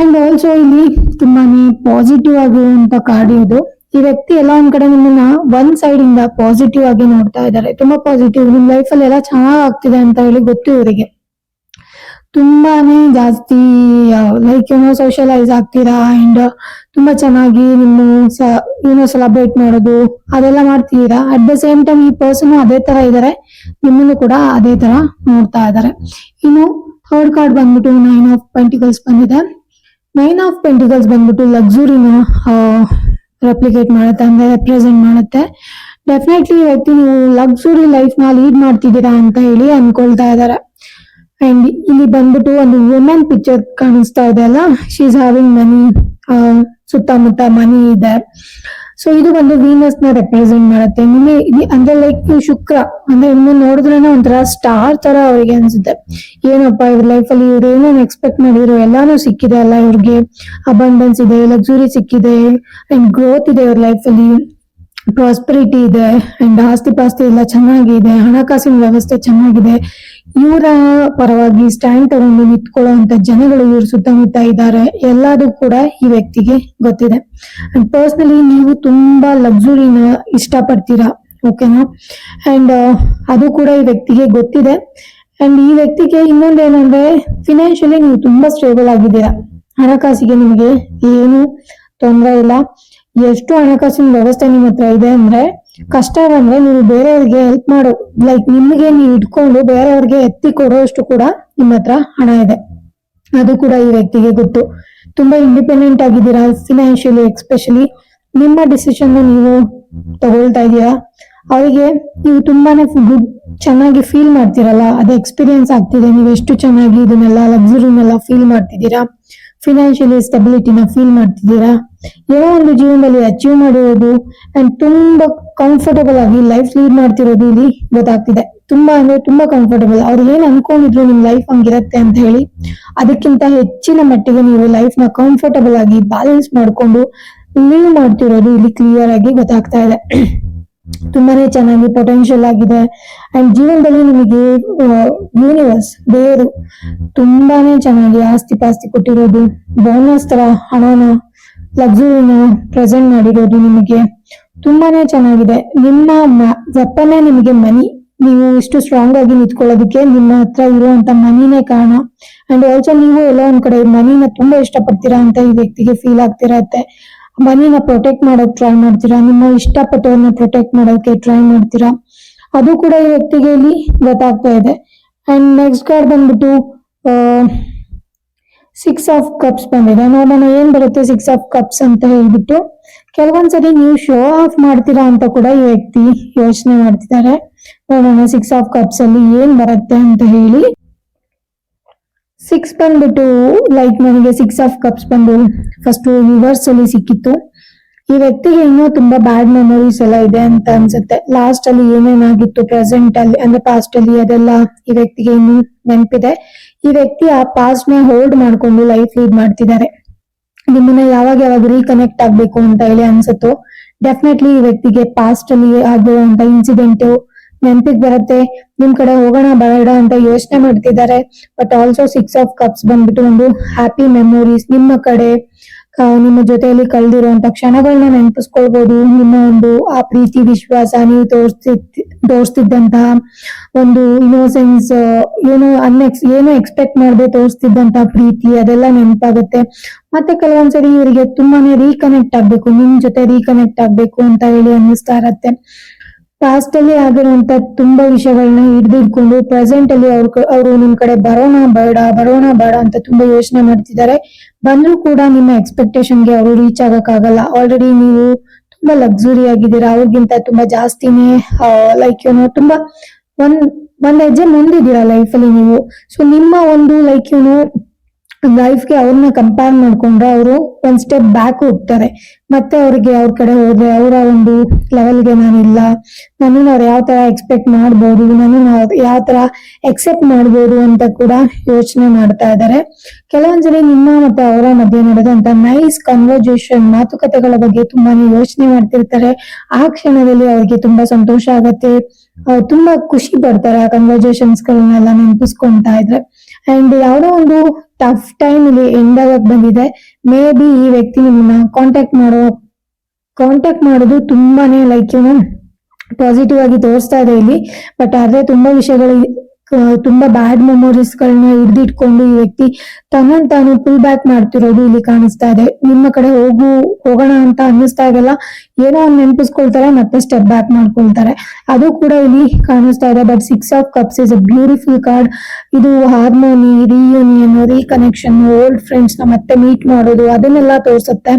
ಅಂಡ್ ಆಲ್ಸೋ ಇಲ್ಲಿ ತುಂಬಾನೇ ಪಾಸಿಟಿವ್ ಆಗಿರುವಂತ ಕಾರ್ಡ್ ಇದು. ಈ ವ್ಯಕ್ತಿ ಎಲ್ಲ ಒಂದ್ ಕಡೆ ನಿಮ್ಮನ್ನ ಒಂದ್ ಸೈಡ್ ಇಂದ ಪಾಸಿಟಿವ್ ಆಗಿ ನೋಡ್ತಾ ಇದ್ದಾರೆ. ತುಂಬಾ ಪಾಸಿಟಿವ್ ನಿಮ್ ಲೈಫ್ ಅಲ್ಲಿ ಎಲ್ಲ ಚೆನ್ನಾಗ್ ಆಗ್ತಿದೆ ಅಂತ ಹೇಳಿ ಗೊತ್ತು ಇವರಿಗೆ. ತುಂಬಾನೇ ಜಾಸ್ತಿ ಲೈಕ್ ಏನೋ ಸೋಷಿಯಲೈಸ್ ಆಗ್ತೀರಾ ಅಂಡ್ ತುಂಬಾ ಚೆನ್ನಾಗಿ ನಿಮ್ಮ ಏನೋ ಸೆಲೆಬ್ರೇಟ್ ಮಾಡೋದು, ಅದೆಲ್ಲ ಮಾಡ್ತೀರಾ ಅಟ್ ದ ಸೇಮ್ ಟೈಮ್ ಈ ಪರ್ಸನ್ ಅದೇ ತರ ಇದಾರೆ. ನಿಮ್ಮನ್ನು ಕೂಡ ಅದೇ ತರ ನೋಡ್ತಾ ಇದ್ದಾರೆ ಇನ್ನು ಥರ್ಡ್ ಕಾರ್ಡ್ ಬಂದ್ಬಿಟ್ಟು ನೈನ್ ಆಫ್ ಪೆಂಟಿಕಲ್ಸ್ ಬಂದಿದೆ. ನೈನ್ ಆಫ್ ಪೆಂಟಿಕಲ್ಸ್ ಬಂದ್ಬಿಟ್ಟು ಲಕ್ಸುರಿನ ರೆಪ್ಲಿಕೇಟ್ ಮಾಡುತ್ತೆ, ಅಂದ್ರೆ ರೆಪ್ರೆಸೆಂಟ್ ಮಾಡುತ್ತೆ. ಡೆಫಿನೆಟ್ಲಿ ವ್ಯಕ್ತಿ ನೀವು ಲಕ್ಸುರಿ ಲೈಫ್ನ ಲೀಡ್ ಮಾಡ್ತಿದ್ದೀರಾ ಅಂತ ಹೇಳಿ ಅನ್ಕೊಳ್ತಾ ಇದ್ದಾರೆ. ಅಂಡ್ ಇಲ್ಲಿ ಬಂದ್ಬಿಟ್ಟು ಒಂದು ವುಮೆನ್ ಪಿಕ್ಚರ್ ಕಾಣಿಸ್ತಾ ಇದೆ ಅಲ್ಲ? ಶಿ ಇಸ್ ಹ್ಯಾವಿಂಗ್ ಮನಿ ಸುತ್ತಮುತ್ತ ಮನಿ ಇದೆ. ಸೊ ಇದು ಒಂದು ವೀನಸ್ನ ರೆಪ್ರೆಸೆಂಟ್ ಮಾಡುತ್ತೆ ನಿಮಗೆ ಅಂದ್ರೆ ಲೈಕ್ ಶುಕ್ರ ಅಂದ್ರೆ ಇನ್ನು ನೋಡಿದ್ರೆ ಒಂಥರ ಸ್ಟಾರ್ ತರ ಅವ್ರಿಗೆ ಅನ್ಸುತ್ತೆ. ಏನಪ್ಪ ಇವ್ರ ಲೈಫ್ ಅಲ್ಲಿ ಇವ್ರು ಏನೇನು ಎಕ್ಸ್ಪೆಕ್ಟ್ ಮಾಡಿದ್ರು, ಎಲ್ಲಾನು ಸಿಕ್ಕಿದೆ ಅಲ್ಲ ಇವ್ರಿಗೆ. ಅಬಂಡೆನ್ಸ್ ಇದೆ ಲಕ್ಸುರಿ ಸಿಕ್ಕಿದೆ ಅಂಡ್ ಗ್ರೋತ್ ಇದೆ ಇವ್ರ ಲೈಫ್ ಅಲ್ಲಿ. ಪ್ರಾಸ್ಪರಿಟಿ ಇದೆ ಅಂಡ್ ಆಸ್ತಿ ಪಾಸ್ತಿ ಎಲ್ಲ ಚೆನ್ನಾಗಿದೆ, ಹಣಕಾಸಿನ ವ್ಯವಸ್ಥೆ ಚೆನ್ನಾಗಿದೆ. ಇವರ ಪರವಾಗಿ ಸ್ಟ್ಯಾಂಡ್ ತಗೊಂಡು ನಿಂತ್ಕೊಳ್ಳುವಂತ ಜನಗಳು ಇವ್ರ ಸುತ್ತಮುತ್ತ ಇದ್ದಾರೆ. ಎಲ್ಲಾರು ಕೂಡ ಈ ವ್ಯಕ್ತಿಗೆ ಗೊತ್ತಿದೆ. ಅಂಡ್ ಪರ್ಸ್ನಲಿ ನೀವು ತುಂಬಾ ಲಕ್ಸುರಿನ ಇಷ್ಟಪಡ್ತೀರಾ ಓಕೆನಾ ಅಂಡ್ ಅದು ಕೂಡ ಈ ವ್ಯಕ್ತಿಗೆ ಗೊತ್ತಿದೆ. ಅಂಡ್ ಈ ವ್ಯಕ್ತಿಗೆ ಇನ್ನೊಂದೇನಂದ್ರೆ ಫಿನಾನ್ಷಿಯಲಿ ನೀವು ತುಂಬಾ ಸ್ಟೇಬಲ್ ಆಗಿದ್ದೀರಾ. ಹಣಕಾಸಿಗೆ ನಿಮಗೆ ಏನು ತೊಂದರೆ ಇಲ್ಲ. ಎಷ್ಟು ಹಣಕಾಸಿನ ವ್ಯವಸ್ಥೆ ನಿಮ್ಮ ಹತ್ರ ಇದೆ ಅಂದ್ರೆ ಕಷ್ಟ ಅಂದ್ರೆ ನೀವು ಬೇರೆಯವ್ರಿಗೆ ಹೆಲ್ಪ್ ಮಾಡೋ. ಲೈಕ್ ನಿಮಗೆ ನೀವು ಇಟ್ಕೊಂಡು ಬೇರೆಯವ್ರಿಗೆ ಎತ್ತಿ ಕೊಡೋಷ್ಟು ಕೂಡ ನಿಮ್ಮ ಹತ್ರ ಹಣ ಇದೆ. ಅದು ಕೂಡ ಈ ವ್ಯಕ್ತಿಗೆ ಗೊತ್ತು. ತುಂಬಾ ಇಂಡಿಪೆಂಡೆಂಟ್ ಆಗಿದ್ದೀರಾ ಫಿನಾನ್ಷಿಯಲಿ ಎಕ್ಸ್ಪೆಷಲಿ ನಿಮ್ಮ ಡಿಸಿಷನ್ ನೀವು ತಗೊಳ್ತಾ ಇದೀರಾ ಅವರಿಗೆ ನೀವು ತುಂಬಾನೇ ಗುಡ್ ಚೆನ್ನಾಗಿ ಫೀಲ್ ಮಾಡ್ತೀರಲ್ಲ. ಅದು ಎಕ್ಸ್ಪೀರಿಯನ್ಸ್ ಆಗ್ತಿದೆ. ನೀವು ಎಷ್ಟು ಚೆನ್ನಾಗಿ ಇದನ್ನೆಲ್ಲ ಲಕ್ಸುರಿನೆಲ್ಲ ಫೀಲ್ ಮಾಡ್ತಿದ್ದೀರಾ? ಫಿನಾನ್ಷಿಯಲಿ ಸ್ಟೆಬಿಲಿಟಿನ ಫೀಲ್ ಮಾಡ್ತಿದ್ದೀರಾ? ಏನೋ ಒಂದು ಜೀವನದಲ್ಲಿ ಅಚೀವ್ ಮಾಡಿರೋದು ಅಂಡ್ ತುಂಬಾ ಕಂಫರ್ಟಬಲ್ ಆಗಿ ಲೈಫ್ ಲೀಡ್ ಮಾಡ್ತಿರೋದು ಇಲ್ಲಿ ಗೊತ್ತಾಗ್ತಿದೆ. ತುಂಬಾ ಅಂದ್ರೆ ತುಂಬಾ ಕಂಫರ್ಟಬಲ್ ಅವ್ರು ಏನ್ ಅನ್ಕೊಂಡಿದ್ರು ನಿಮ್ ಲೈಫ್ ಹಂಗಿರತ್ತೆ ಅಂತ ಹೇಳಿ, ಅದಕ್ಕಿಂತ ಹೆಚ್ಚಿನ ಮಟ್ಟಿಗೆ ನೀವು ಲೈಫ್ನ ಕಂಫರ್ಟಬಲ್ ಆಗಿ ಬ್ಯಾಲೆನ್ಸ್ ಮಾಡ್ಕೊಂಡು ಲೀವ್ ಮಾಡ್ತಿರೋದು ಇಲ್ಲಿ ಕ್ಲಿಯರ್ ಆಗಿ ಗೊತ್ತಾಗ್ತಾ ಇದೆ. ತುಂಬಾನೇ ಚೆನ್ನಾಗಿ ಪೊಟೆನ್ಶಿಯಲ್ ಆಗಿದೆ. ಅಂಡ್ ಜೀವನದಲ್ಲಿ ನಿಮಗೆ ಯೂನಿವರ್ಸ್ ದೇವರು ತುಂಬಾನೇ ಚೆನ್ನಾಗಿ ಆಸ್ತಿ ಪಾಸ್ತಿ ಕೊಟ್ಟಿರೋದು. ಬೋನಸ್ ತರ ಹಣನ ಲಕ್ಸುರಿನ ಪ್ರೆಸೆಂಟ್ ಮಾಡಿರೋದು ನಿಮಗೆ. ತುಂಬಾನೇ ಚೆನ್ನಾಗಿದೆ. ನಿಮ್ಮ ವೆಪನ್ನೇ ನಿಮಗೆ ಮನಿ ನೀವು ಇಷ್ಟು ಸ್ಟ್ರಾಂಗ್ ಆಗಿ ನಿಂತ್ಕೊಳ್ಳೋದಕ್ಕೆ ನಿಮ್ಮ ಹತ್ರ ಇರುವಂತ ಮನಿನೇ ಕಾರಣ. ಅಂಡ್ ಆಲ್ಸೋ ನೀವು ಎಲ್ಲೋ ಒಂದ್ ಕಡೆ ಮನಿನ ತುಂಬಾ ಇಷ್ಟಪಡ್ತೀರಾ ಅಂತ ಈ ವ್ಯಕ್ತಿಗೆ ಫೀಲ್ ಆಗ್ತಿರತ್ತೆ. ಮನಿನ ಪ್ರೊಟೆಕ್ಟ್ ಮಾಡೋಕ್ ಟ್ರೈ ಮಾಡ್ತೀರಾ? ನಿಮ್ಮ ಇಷ್ಟಪಟ್ಟವ್ರನ್ನ ಪ್ರೊಟೆಕ್ಟ್ ಮಾಡೋಕೆ ಟ್ರೈ ಮಾಡ್ತೀರಾ? ಅದು ಕೂಡ ಈ ವ್ಯಕ್ತಿಗೆ ಇಲ್ಲಿ ಗೊತ್ತಾಗ್ತಾ ಇದೆ. ಅಂಡ್ ನೆಕ್ಸ್ಟ್ ಕಾರ್ಡ್ ಬಂದ್ಬಿಟ್ಟು ಸಿಕ್ಸ್ ಆಫ್ ಕಪ್ಸ್ ಬಂದಿದೆ. ನೋಡೋಣ ಏನ್ ಬರುತ್ತೆ ಸಿಕ್ಸ್ ಆಫ್ ಕಪ್ಸ್ ಅಂತ ಹೇಳ್ಬಿಟ್ಟು. ಕೆಲವೊಂದ್ಸರಿ ನೀವು ಶೋ ಆಫ್ ಮಾಡ್ತೀರಾ ಅಂತ ಕೂಡ ಈ ವ್ಯಕ್ತಿ ಯೋಚನೆ ಮಾಡ್ತಿದ್ದಾರೆ. ನೋಡೋಣ ಸಿಕ್ಸ್ ಆಫ್ ಕಪ್ಸ್ ಅಲ್ಲಿ ಏನ್ ಬರುತ್ತೆ ಅಂತ ಹೇಳಿ. ಸಿಕ್ಸ್ ಬಂದ್ಬಿಟ್ಟು ಲೈಕ್ ನನಗೆ ಸಿಕ್ಸ್ ಆಫ್ ಕಪ್ಸ್ ಬಂದು ಫಸ್ಟ್ ರಿವರ್ಸ್ ಅಲ್ಲಿ ಸಿಕ್ಕಿತ್ತು. ಈ ವ್ಯಕ್ತಿಗೆ ಇನ್ನೂ ತುಂಬಾ ಬ್ಯಾಡ್ ಮೆಮೊರೀಸ್ ಎಲ್ಲ ಇದೆ ಅಂತ ಅನ್ಸುತ್ತೆ. ಲಾಸ್ಟ್ ಅಲ್ಲಿ ಏನೇನಾಗಿತ್ತು ಪ್ರೆಸೆಂಟ್ ಅಲ್ಲಿ, ಅಂದ್ರೆ ಪಾಸ್ಟ್ ಅಲ್ಲಿ ಅದೆಲ್ಲ ಈ ವ್ಯಕ್ತಿಗೆ ಇನ್ನೂ ನೆನಪಿದೆ. ಈ ವ್ಯಕ್ತಿ ಆ ಪಾಸ್ಟ್ನ ಹೋಲ್ಡ್ ಮಾಡ್ಕೊಂಡು ಲೈಫ್ ಲೀಡ್ ಮಾಡ್ತಿದ್ದಾರೆ. ನಿಮ್ಮನ್ನ ಯಾವಾಗ ಯಾವಾಗ ರೀಕನೆಕ್ಟ್ ಆಗ್ಬೇಕು ಅಂತ ಹೇಳಿ ಅನ್ಸುತ್ತೋ ಡೆಫಿನೆಟ್ಲಿ ಈ ವ್ಯಕ್ತಿಗೆ ಪಾಸ್ಟ್ ಅಲ್ಲಿ ಆಗಿರುವಂತ ಇನ್ಸಿಡೆಂಟ್ ನೆನಪಿಗೆ ಬರುತ್ತೆ, ನಿಮ್ ಕಡೆ ಹೋಗೋಣ ಬೇಡ ಅಂತ ಯೋಚನೆ ಮಾಡ್ತಿದ್ದಾರೆ but also six of cups ಬಂದ್ಬಿಟ್ಟು ಒಂದು ಹ್ಯಾಪಿ ಮೆಮೊರೀಸ್ ನಿಮ್ಮ ಕಡೆ ನಿಮ್ಮ ಜೊತೆಯಲ್ಲಿ ಕಳೆದಿರುವಂತ ಕ್ಷಣಗಳನ್ನ ನೆನಪಿಸ್ಕೊಳ್ಬಹುದು ನಿಮ್ಮ ಒಂದು ಆ ಪ್ರೀತಿ, ವಿಶ್ವಾಸ ನೀವು ತೋರಿಸ್ತಿದ್ ತೋರಿಸ್ತಿದ್ದಂತಹ ಒಂದು ಇನೋಸೆನ್ಸ್ ಏನು ಅನ್ಎಕ್ಸ್ ಏನು ಎಕ್ಸ್ಪೆಕ್ಟ್ ಮಾಡದೆ ತೋರಿಸ್ತಿದ್ದಂತ ಪ್ರೀತಿ, ಅದೆಲ್ಲ ನೆನಪಾಗುತ್ತೆ. ಮತ್ತೆ ಕೆಲವೊಂದ್ಸರಿ ಇವರಿಗೆ ತುಂಬಾನೇ ರೀಕನೆಕ್ಟ್ ಆಗ್ಬೇಕು, ನಿಮ್ ಜೊತೆ ರೀಕನೆಕ್ಟ್ ಆಗ್ಬೇಕು ಅಂತ ಹೇಳಿ ಅನ್ನಿಸ್ತಾ ಇರತ್ತೆ. ಪಾಸ್ಟ್ ಅಲ್ಲಿ ಆಗಿರುವಂತ ತುಂಬಾ ವಿಷಯಗಳನ್ನ ಹಿಡಿದಿಟ್ಕೊಂಡು ಪ್ರೆಸೆಂಟ್ ಅಲ್ಲಿ ಅವ್ರ ಅವರು ನಿಮ್ ಕಡೆ ಬರೋಣ ಬೇಡ ಬರೋಣ ಬೇಡ ಅಂತ ತುಂಬಾ ಯೋಚನೆ ಮಾಡ್ತಿದ್ದಾರೆ. ಬಂದ್ರೂ ಕೂಡ ನಿಮ್ಮ ಎಕ್ಸ್ಪೆಕ್ಟೇಷನ್ಗೆ ಅವರು ರೀಚ್ ಆಗಕ್ಕಾಗಲ್ಲ. ಆಲ್ರೆಡಿ ನೀವು ತುಂಬಾ ಲಕ್ಸುರಿ ಆಗಿದ್ದೀರಾ, ಅವ್ರಿಗಿಂತ ತುಂಬಾ ಜಾಸ್ತಿನೇ ಲೈಕ್ ಏನೋ ತುಂಬಾ ಒಂದ್ ಒಂದ್ ಹೆಜ್ಜೆ ಮುಂದಿದ್ದೀರಾ ಲೈಫ್ ಅಲ್ಲಿ ನೀವು. ಸೊ ನಿಮ್ಮ ಒಂದು ಲೈಕ್ ಏನು ಲೈಫ್ಗೆ ಅವ್ರನ್ನ ಕಂಪೇರ್ ಮಾಡ್ಕೊಂಡ್ರೆ ಅವರು ಒಂದ್ ಸ್ಟೆಪ್ ಬ್ಯಾಕ್ ಹೋಗ್ತಾರೆ. ಮತ್ತೆ ಅವ್ರಿಗೆ ಅವ್ರ ಕಡೆ ಹೋದ್ರೆ, ಅವರ ಒಂದು ಲೆವೆಲ್ಗೆ ನಾನಿಲ್ಲ ನಾನು ಅವ್ರು ಯಾವ ತರ ಎಕ್ಸ್ಪೆಕ್ಟ್ ಮಾಡ್ಬೋದು, ನನ್ನನ್ನು ಯಾವ ತರ ಎಕ್ಸೆಪ್ಟ್ ಮಾಡ್ಬೋದು ಅಂತ ಕೂಡ ಯೋಚನೆ ಮಾಡ್ತಾ ಇದ್ದಾರೆ ಕೆಲವೊಂದ್ಸರಿ ನಿಮ್ಮ ಮತ್ತೆ ಅವರ ಮಧ್ಯೆ ನಡೆದಂತ ನೈಸ್ ಕನ್ವರ್ಜೇಷನ್ ಮಾತುಕತೆಗಳ ಬಗ್ಗೆ ತುಂಬಾನೇ ಯೋಚನೆ ಮಾಡ್ತಿರ್ತಾರೆ. ಆ ಕ್ಷಣದಲ್ಲಿ ಅವ್ರಿಗೆ ತುಂಬಾ ಸಂತೋಷ ಆಗತ್ತೆ. ತುಂಬಾ ಖುಷಿ ಪಡ್ತಾರೆ ಆ ಕನ್ವರ್ಜೇಷನ್ಸ್ ಗಳನ್ನೆಲ್ಲ ನೆನಪಿಸ್ಕೊಂತಾ ಇದ್ರೆ. ಅಂಡ್ ಯಾವುದೋ ಒಂದು ಟಫ್ ಟೈಮ್ ಇಲ್ಲಿ ಎಂಡ್ ಆಗಕ್ ಬಂದಿದೆ. ಮೇ ಬಿ ಈ ವ್ಯಕ್ತಿ ನಿಮ್ಮನ್ನ ಕಾಂಟ್ಯಾಕ್ಟ್ ಮಾಡೋ ಕಾಂಟ್ಯಾಕ್ಟ್ ಮಾಡೋದು ತುಂಬಾನೇ ಲೈಕ್ ಏನು ಪಾಸಿಟಿವ್ ಆಗಿ ತೋರಿಸ್ತಾ ಇದೆ ಇಲ್ಲಿ. ಬಟ್ ಆದ್ರೆ ತುಂಬಾ ವಿಷಯಗಳು ತುಂಬಾ ಬ್ಯಾಡ್ ಮೆಮೊರೀಸ್ ಗಳನ್ನ ಹಿಡ್ದಿಟ್ಕೊಂಡು ಈ ವ್ಯಕ್ತಿ ತನ್ನನ್ ತಾನು ಪುಲ್ ಬ್ಯಾಕ್ ಮಾಡ್ತಿರೋದು ಇಲ್ಲಿ ಕಾಣಿಸ್ತಾ ಇದೆ. ನಿಮ್ಮ ಕಡೆ ಹೋಗು, ಹೋಗೋಣ ಅಂತ ಅನ್ನಿಸ್ತಾ ಇದೆಲ್ಲ ಏನೋ ಒಂದ್ ನೆನಪಿಸ್ಕೊಳ್ತಾರೆ, ಮತ್ತೆ ಸ್ಟೆಪ್ ಬ್ಯಾಕ್ ಮಾಡ್ಕೊಳ್ತಾರೆ. ಅದು ಕೂಡ ಇಲ್ಲಿ ಕಾಣಿಸ್ತಾ ಇದೆ. But six of cups is a beautiful card ಇದು ಹಾರ್ಮೋನಿ ರಿಯೂನಿಯನ್ ರೀಕನೆಕ್ಷನ್ ಓಲ್ಡ್ ಫ್ರೆಂಡ್ಸ್ನ ಮತ್ತೆ ಮೀಟ್ ಮಾಡೋದು, ಅದನ್ನೆಲ್ಲ ತೋರಿಸುತ್ತೆ.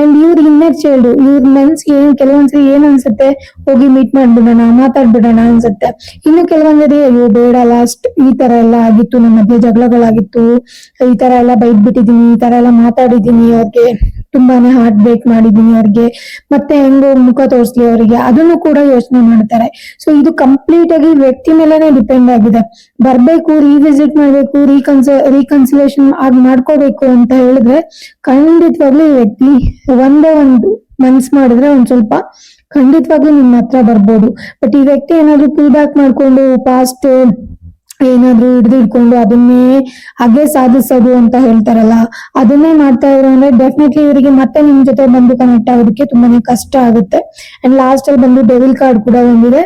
ಅಂಡ್ ಇವ್ರ ಇನ್ನರ್ ಚೈಲ್ಡ್ ಇವ್ರ ಮೆನ್ಸ್ ಏನ್, ಕೆಲವೊಂದ್ಸರಿ ಏನ್ ಅನ್ಸುತ್ತೆ? ಹೋಗಿ ಮೀಟ್ ಮಾಡ್ಬಿಡೋಣ, ಮಾತಾಡ್ಬಿಡೋಣ ಅನ್ಸುತ್ತೆ. ಇನ್ನು ಕೆಲವೊಂದ್ಸರಿ, ಅಯ್ಯೋ, ಬೇಡ ಲಾಸ್ಟ್ ಈ ತರ ಎಲ್ಲ ಆಗಿತ್ತು ನಮ್ಮ ಮಧ್ಯೆ ಜಗಳಗಳಾಗಿತ್ತು, ಈ ತರ ಎಲ್ಲ ಬೈದ್ ಬಿಟ್ಟಿದೀನಿ ಈ ತರ ಎಲ್ಲ ಮಾತಾಡಿದೀನಿ ಅವ್ರಿಗೆ, ತುಂಬಾನೇ ಹಾರ್ಟ್ ಬ್ರೇಕ್ ಮಾಡಿದೀನಿ ಅವ್ರಿಗೆ, ಮತ್ತೆ ಹೆಂಗೋ ಮುಖ ತೋರಿಸ್ಲಿ ಅವರಿಗೆ, ಅದನ್ನು ಕೂಡ ಯೋಚನೆ ಮಾಡ್ತಾರೆ. ಸೊ ಇದು ಕಂಪ್ಲೀಟ್ ಆಗಿ ವ್ಯಕ್ತಿ ಮೇಲೆನೆ ಡಿಪೆಂಡ್ ಆಗಿದೆ. ಬರ್ಬೇಕು ರೀವಿಸಿಟ್ ಮಾಡ್ಬೇಕು ರೀಕನ್ಸ ರೀಕನ್ಸಿಲೇಷನ್ ಆಗಿ ಮಾಡ್ಕೋಬೇಕು ಅಂತ ಹೇಳಿದ್ರೆ, ಖಂಡಿತವಾಗ್ಲೂ ಈ ವ್ಯಕ್ತಿ ಒಂದೇ ಒಂದು ಮನ್ಸ್ ಮಾಡಿದ್ರೆ ಒಂದ್ ಸ್ವಲ್ಪ ಖಂಡಿತವಾಗ್ಲೂ ನಿಮ್ಮ ಹತ್ರ ಬರ್ಬೋದು. ಬಟ್ ಈ ವ್ಯಕ್ತಿ ಏನಾದ್ರು ಪುಲ್ ಬ್ಯಾಕ್ ಮಾಡ್ಕೊಂಡು ಪಾಸ್ಟ್ ಏನಾದ್ರು ಹಿಡಿದು ಹಿಡ್ಕೊಂಡು ಅದನ್ನೇ ಹಾಗೆ ಸಾಧಿಸೋದು ಅಂತ ಹೇಳ್ತಾರಲ್ಲ, ಅದನ್ನೇ ಮಾಡ್ತಾ ಇದ್ರು ಅಂದ್ರೆ ಡೆಫಿನೆಟ್ಲಿ ಇವರಿಗೆ ಮತ್ತೆ ನಿಮ್ ಜೊತೆ ಬಂದು ಕನೆಕ್ಟ್ ಆಗೋದಕ್ಕೆ ತುಂಬಾನೇ ಕಷ್ಟ ಆಗುತ್ತೆ. ಅಂಡ್ ಲಾಸ್ಟ್ ಅಲ್ಲಿ ಬಂದು ಡೆವಿಲ್ ಕಾರ್ಡ್ ಕೂಡ ಬಂದಿದೆ.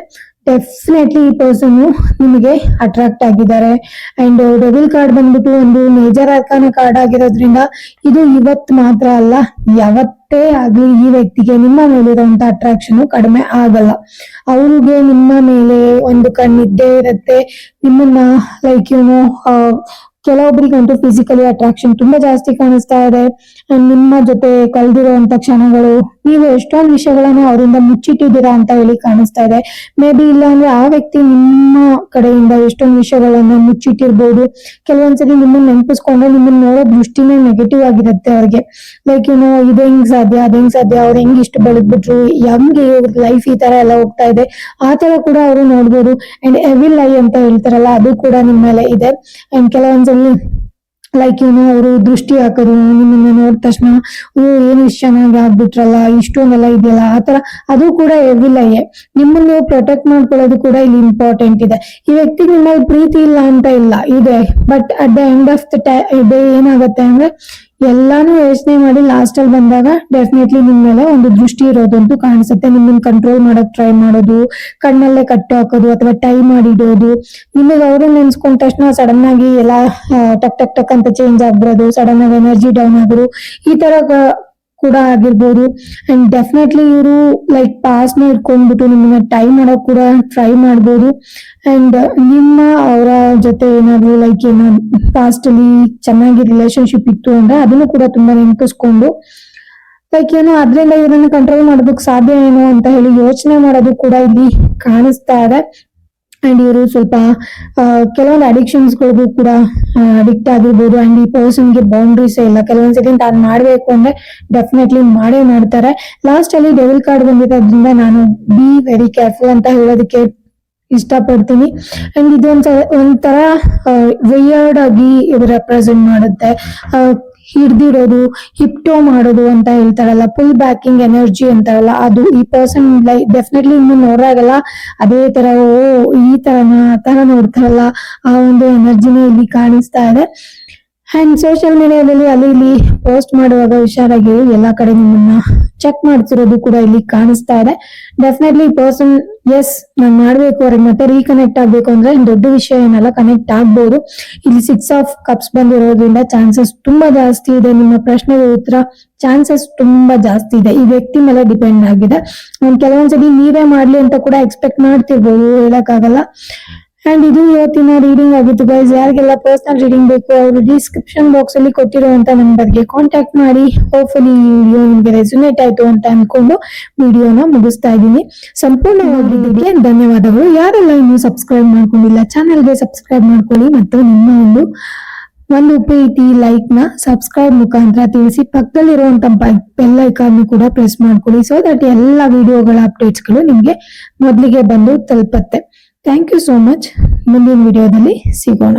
ಡೆಫಿನೆಟ್ಲಿ ಈ ಪರ್ಸನ್ ನಿಮಗೆ ಅಟ್ರಾಕ್ಟ್ ಆಗಿದ್ದಾರೆ. ಅಂಡ್ ಡೆವಿಲ್ ಕಾರ್ಡ್ ಬಂದ್ಬಿಟ್ಟು ಒಂದು ಮೇಜರ್ ಅರ್ಕಾನ ಕಾರ್ಡ್ ಆಗಿರೋದ್ರಿಂದ ಇದು ಇವತ್ ಮಾತ್ರ ಅಲ್ಲ ಆಗ್ಲಿ ಈ ವ್ಯಕ್ತಿಗೆ ನಿಮ್ಮ ಮೇಲಿರುವಂತ ಅಟ್ರಾಕ್ಷನ್ ಕಡಿಮೆ ಆಗಲ್ಲ. ಅವ್ರಿಗೆ ನಿಮ್ಮ ಮೇಲೆ ಒಂದು ಕಣ್ಣಿದ್ದೇ ಇರುತ್ತೆ. ನಿಮ್ಮನ್ನ ಲೈಕ್ ಯುನೋ ಕೆಲವೊಬ್ಬರಿಗಂತೂ ಫಿಸಿಕಲಿ ಅಟ್ರಾಕ್ಷನ್ ತುಂಬಾ ಜಾಸ್ತಿ ಕಾಣಿಸ್ತಾ ಇದೆ. ನಿಮ್ಮ ಜೊತೆ ಕಳೆದಿರುವಂತ ಕ್ಷಣಗಳು ನೀವು ಎಷ್ಟೊಂದು ವಿಷಯಗಳನ್ನ ಅವರಿಂದ ಮುಚ್ಚಿಟ್ಟಿದ್ದೀರಾ ಅಂತ ಹೇಳಿ ಕಾಣಿಸ್ತಾ ಇದೆ. ಮೇ ಬಿ ಇಲ್ಲ ಅಂದ್ರೆ ಆ ವ್ಯಕ್ತಿ ನಿಮ್ಮ ಕಡೆಯಿಂದ ಎಷ್ಟೊಂದು ವಿಷಯಗಳನ್ನ ಮುಚ್ಚಿಟ್ಟಿರ್ಬೋದು. ಕೆಲವೊಂದ್ಸರಿ ನಿಮ್ಮನ್ನ ನೆನಪಿಸ್ಕೊಂಡ್ರೆ ನಿಮ್ಮನ್ನ ನೋಡೋ ದೃಷ್ಟಿನೇ ನೆಗೆಟಿವ್ ಆಗಿರುತ್ತೆ ಅವ್ರಿಗೆ. ಲೈಕ್ ಏನೋ ಇದು ಹೆಂಗ್ ಸಾಧ್ಯ, ಅದ್ ಹೆಂಗ್ ಸಾಧ್ಯ, ಅವ್ರು ಹೆಂಗ್ ಇಷ್ಟು ಬೆಳೆದ್ಬಿಟ್ರು, ಹೆಂಗೆ ಲೈಫ್ ಈ ತರ ಎಲ್ಲ ಹೋಗ್ತಾ ಇದೆ. ಆ ತರ ಕೂಡ ಅವರು ನೋಡ್ಬೋದು. ಅಂಡ್ ಎವಿಲ್ ಐ ಅಂತ ಹೇಳ್ತಾರಲ್ಲ, ಅದು ಕೂಡ ನಿಮ್ಮ ಮೇಲೆ ಇದೆ. ಅಂಡ್ ಕೆಲವೊಂದ್ಸಲಿ ಲೈಕ್ ಇವನು ಅವರು ದೃಷ್ಟಿ ಹಾಕೋದು ನಿಮ್ಮನ್ನ ನೋಡಿದ ತಕ್ಷಣ, ಓ, ಏನು ಇಷ್ಟು ಚೆನ್ನಾಗಿ ಆಗ್ಬಿಟ್ರಲ್ಲ, ಇಷ್ಟೊಂದೆಲ್ಲ ಇದೆಯಲ್ಲ, ಆ ತರ ಅದು ಕೂಡ ಎವಿಲ್ಲಯ್ಯೆ ನಿಮ್ಮನ್ನ ಪ್ರೊಟೆಕ್ಟ್ ಮಾಡ್ಕೊಳ್ಳೋದು ಕೂಡ ಇಲ್ಲಿ ಇಂಪಾರ್ಟೆಂಟ್ ಇದೆ. ಈ ವ್ಯಕ್ತಿ ನಿಮ್ಮಲ್ಲಿ ಪ್ರೀತಿ ಇಲ್ಲ ಅಂತ ಇಲ್ಲ, ಇದೆ. But at the end of the day ಏನಾಗುತ್ತೆ ಅಂದ್ರೆ ಎಲ್ಲಾನು ಯೋಚನೆ ಮಾಡಿ ಲಾಸ್ಟ್ ಅಲ್ಲಿ ಬಂದಾಗ ಡೆಫಿನೆಟ್ಲಿ ನಿಮ್ ಮೇಲೆ ಒಂದು ದೃಷ್ಟಿ ಇರೋದಂತೂ ಕಾಣಿಸುತ್ತೆ. ನಿಮ್ಮನ್ನ ಕಂಟ್ರೋಲ್ ಮಾಡಕ್ ಟ್ರೈ ಮಾಡೋದು, ಕಣ್ಣಲ್ಲೇ ಕಟ್ಟು ಹಾಕೋದು ಅಥವಾ ಟೈ ಮಾಡಿಡೋದು. ನಿಮಗೆ ಅವರು ನೆನ್ಸ್ಕೊಂಡ ತಕ್ಷಣ ಸಡನ್ ಆಗಿ ಎಲ್ಲ ಟಕ್ ಟಕ್ ಟಕ್ ಅಂತ ಚೇಂಜ್ ಆಗ್ಬಿಡೋದು ಸಡನ್ ಆಗಿ ಎನರ್ಜಿ ಡೌನ್ ಆಗೋದು. ಈ ತರ ಕೂಡ ಆಗಿರ್ಬೋದು. ಅಂಡ್ ಡೆಫಿನೆಟ್ಲಿ ಇವರು ಲೈಕ್ ಪಾಸ್ನ ಇಟ್ಕೊಂಡ್ಬಿಟ್ಟು ನಿಮ್ಮನ್ನ ಟೈ ಮಾಡೋಕ್ ಕೂಡ ಟ್ರೈ ಮಾಡ್ಬೋದು. ಅಂಡ್ ನಿಮ್ಮ ಅವರ ಜೊತೆ ಏನಾದ್ರು ಲೈಕ್ ಏನೋ ಪಾಸ್ಟ್ ಅಲ್ಲಿ ಚೆನ್ನಾಗಿ ರಿಲೇಶನ್ಶಿಪ್ ಇತ್ತು ಅಂದ್ರೆ ಅದನ್ನು ಕೂಡ ತುಂಬಾ ನೆನಪಿಸ್ಕೊಂಡು ಲೈಕ್ ಏನೋ ಅದ್ರಿಂದ ಇವರನ್ನ ಕಂಟ್ರೋಲ್ ಮಾಡೋದಕ್ಕೆ ಸಾಧ್ಯ ಏನೋ ಅಂತ ಹೇಳಿ ಯೋಚನೆ ಮಾಡೋದು ಕೂಡ ಇಲ್ಲಿ ಕಾಣಿಸ್ತಾ ಇದೆ. ಅಂಡ್ ಇವರು ಸ್ವಲ್ಪ ಕೆಲವೊಂದು ಅಡಿಕ್ಷನ್ಸ್ ಗಳಿಗೂ ಕೂಡ ಅಡಿಕ್ಟ್ ಆಗಿರ್ಬೋದು ಅಂಡ್ ಈ ಪರ್ಸನ್ಗೆ ಬೌಂಡ್ರೀಸ್ ಇಲ್ಲ. ಕೆಲವೊಂದ್ಸತಿ ತಾನು ಮಾಡಬೇಕು ಅಂದ್ರೆ ಡೆಫಿನೆಟ್ಲಿ ಮಾಡೇ ಮಾಡ್ತಾರೆ. ಲಾಸ್ಟಲ್ಲಿ ಡೆವಿಲ್ ಕಾರ್ಡ್ ಬಂದಿರೋದ್ರಿಂದ ನಾನು ಬಿ ವೆರಿ ಕೇರ್ಫುಲ್ ಅಂತ ಹೇಳೋದಕ್ಕೆ ಇಷ್ಟಪಡ್ತೀನಿ. ಅಂಡ್ ಇದೊಂದ್ ಒಂಥರ ವೆಯರ್ಡ್ ಆಗಿ ಇದು ರೆಪ್ರೆಸೆಂಟ್ ಮಾಡುತ್ತೆ ಆ, ಹಿಡ್ದಿರೋದು ಹಿಪ್ಟೋ ಮಾಡೋದು ಅಂತ ಹೇಳ್ತಾರಲ್ಲ ಫುಲ್ ಬ್ಯಾಕಿಂಗ್ ಎನರ್ಜಿ ಅಂತಾರಲ್ಲ ಅದು ಈ ಪರ್ಸನ್ ಲೈಕ್ ಡೆಫಿನೆಟ್ಲಿ ಇನ್ನು ನೋಡಾಗಲ್ಲ ಅದೇ ತರ ಓ ಈ ತರನ ಆ ತರ ನೋಡ್ತಾರಲ್ಲ ಆ ಒಂದು ಎನರ್ಜಿನೇ ಇಲ್ಲಿ ಕಾಣಿಸ್ತಾ ಇದೆ. ಅಂಡ್ ಸೋಷಿಯಲ್ ಮೀಡಿಯಾದಲ್ಲಿ ಅಲ್ಲಿ ಇಲ್ಲಿ ಪೋಸ್ಟ್ ಮಾಡುವಾಗ ಹುಷಾರಾಗಿ ಎಲ್ಲಾ ಕಡೆ ನಿಮ್ಮನ್ನ ಚೆಕ್ ಮಾಡ್ತಿರೋದು ಕೂಡ ಇಲ್ಲಿ ಕಾಣಿಸ್ತಾ ಇದೆ. ಡೆಫಿನೆಟ್ಲಿ ಪರ್ಸನ್ ಎಸ್ ನಾನು ಮಾಡ್ಬೇಕು, ಅವ್ರಿಗೆ ಮತ್ತೆ ರೀಕನೆಕ್ಟ್ ಆಗ್ಬೇಕು ಅಂದ್ರೆ ದೊಡ್ಡ ವಿಷಯ ಏನಲ್ಲ ಕನೆಕ್ಟ್ ಆಗ್ಬೋದು. ಇಲ್ಲಿ ಸಿಕ್ಸ್ ಆಫ್ ಕಪ್ಸ್ ಬಂದಿರೋದ್ರಿಂದ ಚಾನ್ಸಸ್ ತುಂಬಾ ಜಾಸ್ತಿ ಇದೆ. ನಿಮ್ಮ ಪ್ರಶ್ನೆಗೆ ಉತ್ತರ ಚಾನ್ಸಸ್ ತುಂಬಾ ಜಾಸ್ತಿ ಇದೆ. ಈ ವ್ಯಕ್ತಿ ಮೇಲೆ ಡಿಪೆಂಡ್ ಆಗಿದೆ. ಕೆಲವೊಂದ್ಸರಿ ನೀವೇ ಮಾಡ್ಲಿ ಅಂತ ಕೂಡ ಎಕ್ಸ್ಪೆಕ್ಟ್ ಮಾಡ್ತಿರ್ಬೋದು, ಹೇಳಕ್ಕಾಗಲ್ಲ. ಅಂಡ್ ಇದು ಇವತ್ತಿನ ರೀಡಿಂಗ್ ಆಗಿತ್ತು ಗೈಸ್ ಯಾರಿಗೆಲ್ಲ ಪರ್ಸನಲ್ ರೀಡಿಂಗ್ ಬೇಕು ಅವರು ಡಿಸ್ಕ್ರಿಪ್ಷನ್ ಬಾಕ್ಸ್ ಅಲ್ಲಿ ಕೊಟ್ಟಿರುವಂತ ನಂಬರ್ಗೆ ಕಾಂಟ್ಯಾಕ್ಟ್ ಮಾಡಿ. ಹೋಪ್ಫುಲಿ ಈ ವಿಡಿಯೋ ನಿಮ್ಗೆ ರೆಸುನೇಟ್ ಆಯ್ತು ಅಂತ ಅನ್ಕೊಂಡು ವಿಡಿಯೋನ ಮುಗಿಸ್ತಾ ಇದ್ದೀನಿ. ಸಂಪೂರ್ಣವಾಗಿ ಧನ್ಯವಾದಗಳು. ಯಾರೆಲ್ಲ ಇನ್ನೂ ಸಬ್ಸ್ಕ್ರೈಬ್ ಮಾಡ್ಕೊಂಡಿಲ್ಲ ಚಾನೆಲ್ಗೆ ಸಬ್ಸ್ಕ್ರೈಬ್ ಮಾಡ್ಕೊಳ್ಳಿ ಮತ್ತು ನಿಮ್ಮ ಒಂದು ಒಂದು ಪ್ರೀತಿ ಲೈಕ್ನ ಸಬ್ಸ್ಕ್ರೈಬ್ ಮುಖಾಂತರ ತಿಳಿಸಿ. ಪಕ್ಕದಲ್ಲಿರುವಂತ ಬೆಲ್ ಐಕಾನ್ ಕೂಡ ಪ್ರೆಸ್ ಮಾಡ್ಕೊಳ್ಳಿ ಸೊ ದಟ್ ಎಲ್ಲ ವಿಡಿಯೋಗಳ ಅಪ್ಡೇಟ್ಸ್ಗಳು ನಿಮ್ಗೆ ಮೊದಲಿಗೆ ಬಂದು ತಲುಪತ್ತೆ. ಥ್ಯಾಂಕ್ ಯು ಸೋ ಮಚ್ ಮುಂದಿನ ವಿಡಿಯೋದಲ್ಲಿ ಸಿಗೋಣ.